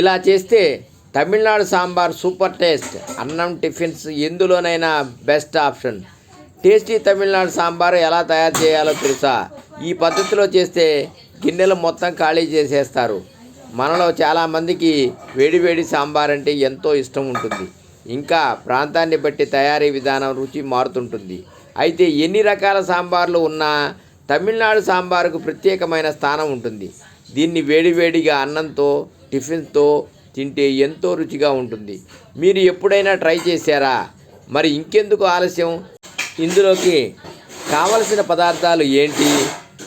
ఇలా చేస్తే Tamil Nadu sambar super taste అన్నం tiffins ఎందులోనైనా best option. Tasty Tamil Nadu sambar ఎలా తయారు చేయాలో తెలుసా? ఈ పద్ధతిలో చేస్తే గిన్నెలు మొత్తం ఖాళీ చేసేస్తారు. మనలో చాలామందికి వేడివేడి సాంబార్ అంటే ఎంతో ఇష్టం ఉంటుంది. ఇంకా ప్రాంతాన్ని బట్టి తయారీ విధానం రుచి మారుతుంటుంది. అయితే ఎన్ని రకాల సాంబార్లు ఉన్నా తమిళనాడు సాంబార్కు ప్రత్యేకమైన స్థానం ఉంటుంది. దీన్ని వేడివేడిగా అన్నంతో టిఫిన్తో తింటే ఎంతో రుచిగా ఉంటుంది. మీరు ఎప్పుడైనా ట్రై చేశారా? మరి ఇంకెందుకు ఆలస్యం? ఇందులోకి కావలసిన పదార్థాలు ఏంటి?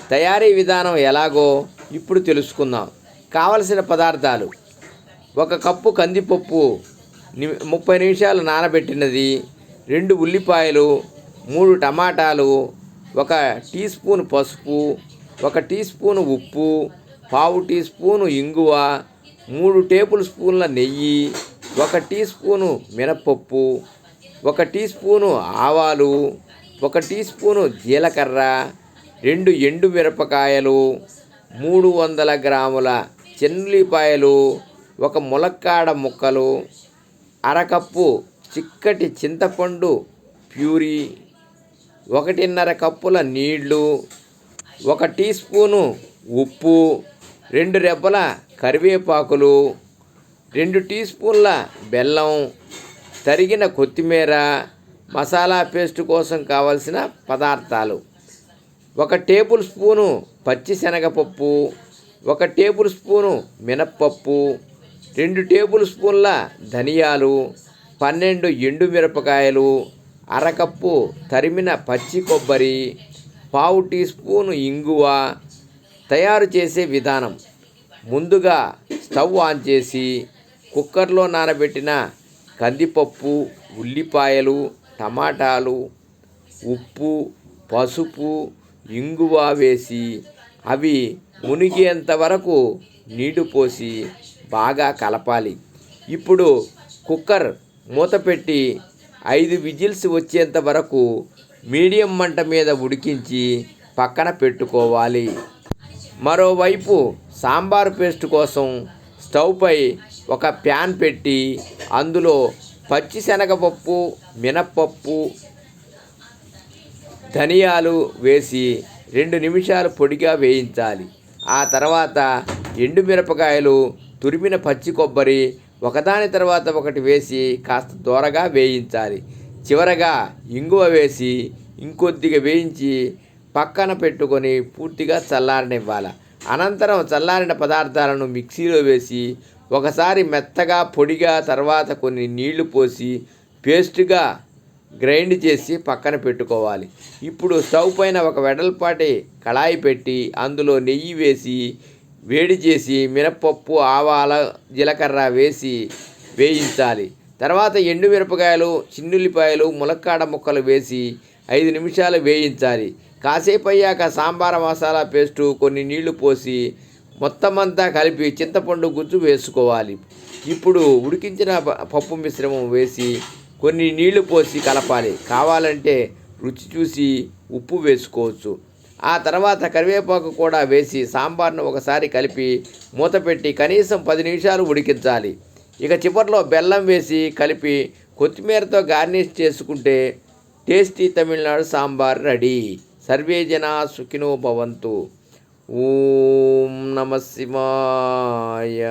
తయారీ విధానం ఎలాగో ఇప్పుడు తెలుసుకుందాం. కావలసిన పదార్థాలు. ఒక కప్పు కందిపప్పు ముప్పై నిమిషాలు నానబెట్టినది రెండు ఉల్లిపాయలు మూడు టమాటాలు ఒక టీ స్పూన్ పసుపు ఒక టీ స్పూన్ ఉప్పు పావు టీ స్పూను ఇంగువ మూడు టేబుల్ స్పూన్ల నెయ్యి ఒక టీ స్పూను మినప్పప్పు ఒక టీ స్పూను ఆవాలు ఒక టీ స్పూను జీలకర్ర రెండు ఎండు మిరపకాయలు మూడు వందల గ్రాముల చెన్నులిపాయలు ఒక ములక్కాడ ముక్కలు అరకప్పు చిక్కటి చింతపండు ప్యూరీ ఒకటిన్నర కప్పుల నీళ్ళు ఒక టీ స్పూను ఉప్పు రెండు రెబ్బల కరివేపాకులు రెండు టీ స్పూన్ల బెల్లం తరిగిన కొత్తిమీర మసాలా పేస్ట్ కోసం కావలసిన పదార్థాలు. ఒక టేబుల్ స్పూను పచ్చిశనగపప్పు ఒక టేబుల్ స్పూను మినప్పప్పు రెండు టేబుల్ స్పూన్ల ధనియాలు పన్నెండు ఎండు మిరపకాయలు అరకప్పు తరిమిన పచ్చి కొబ్బరి పావు టీ స్పూను ఇంగువ తయారు చేసే విధానం. ముందుగా స్టవ్ ఆన్ చేసి కుక్కర్లో నానబెట్టిన కందిపప్పు ఉల్లిపాయలు టమాటాలు ఉప్పు పసుపు ఇంగువ వేసి అవి మునిగేంత వరకు నీళ్ళు పోసి బాగా కలపాలి. ఇప్పుడు కుక్కర్ మూత పెట్టి ఐదు విజిల్స్ వచ్చేంత వరకు మీడియం మంట మీద ఉడికించి పక్కన పెట్టుకోవాలి. మరోవైపు సాంబార్ పేస్ట్ కోసం స్టవ్పై ఒక ప్యాన్ పెట్టి అందులో పచ్చిశనగపప్పు మినప్పప్పు ధనియాలు వేసి రెండు నిమిషాలు పొడిగా వేయించాలి. ఆ తర్వాత ఎండు మిరపకాయలు తురిమిన పచ్చి కొబ్బరి ఒకదాని తర్వాత ఒకటి వేసి కాస్త దూరగా వేయించాలి. చివరగా ఇంగువ వేసి ఇంకొద్దిగా వేయించి పక్కన పెట్టుకొని పూర్తిగా చల్లారనివ్వాలి? అనంతరం చల్లారిన పదార్థాలను మిక్సీలో వేసి ఒకసారి మెత్తగా పొడిగా తర్వాత కొన్ని నీళ్ళు పోసి పేస్ట్గా గ్రైండ్ చేసి పక్కన పెట్టుకోవాలి. ఇప్పుడు స్టవ్ పైన ఒక వెడల్పాటి కళాయి పెట్టి అందులో నెయ్యి వేసి వేడి చేసి మినపప్పు ఆవాల జీలకర్ర వేసి వేయించాలి. తర్వాత ఎండు మిరపకాయలు చిన్నుల్లిపాయలు ములక్కాడ ముక్కలు వేసి ఐదు నిమిషాలు వేయించాలి. కాసేపు అయ్యాక సాంబార్ మసాలా పేస్టు కొన్ని నీళ్ళు పోసి మొత్తం అంతా కలిపి చింతపండు గుజ్జు వేసుకోవాలి. ఇప్పుడు ఉడికించిన ప- పప్పు మిశ్రమం వేసి కొన్ని నీళ్ళు పోసి కలపాలి. కావాలంటే రుచి చూసి ఉప్పు వేసుకోవచ్చు. ఆ తర్వాత కరివేపాకు కూడా వేసి సాంబార్ను ఒకసారి కలిపి మూత పెట్టి కనీసం పది నిమిషాలు ఉడికించాలి. ఇక చివరిలో బెల్లం వేసి కలిపి కొత్తిమీరతో గార్నిష్ చేసుకుంటే టేస్టీ తమిళనాడు సాంబార్ రెడీ. సర్వే జనా సుఖినో భవంతు. ఓం నమ శివాయ.